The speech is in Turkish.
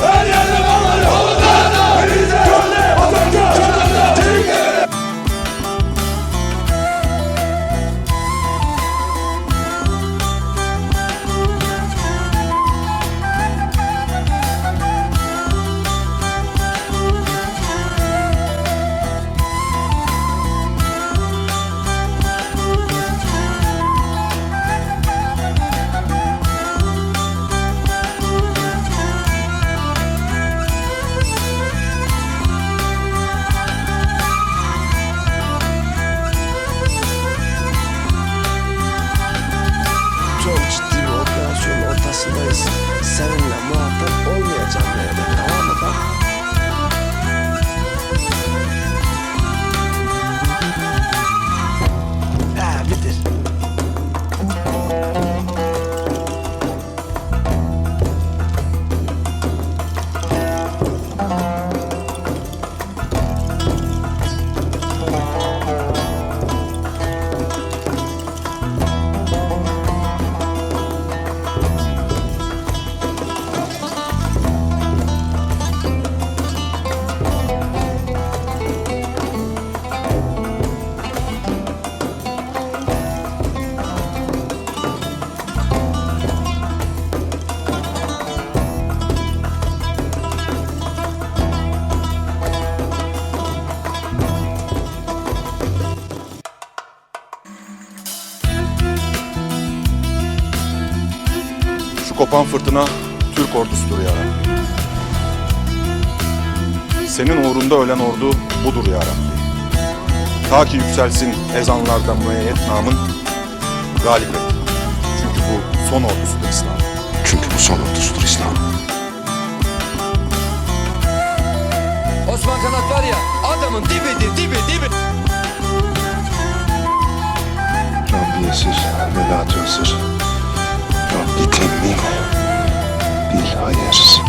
Olha was Seven kopan fırtına Türk ordusudur yara. Senin uğrunda ölen ordu budur yarabbi. Ta ki yükselsin ezanlarda müeyyet namın galip et. Çünkü bu son ordusudur İslam. Çünkü bu son ordusudur İslam. Osman Kanat var ya adamın dibidir dibi dibi. Rabbiyesiz, velatı ısır bir temin, bir hayır.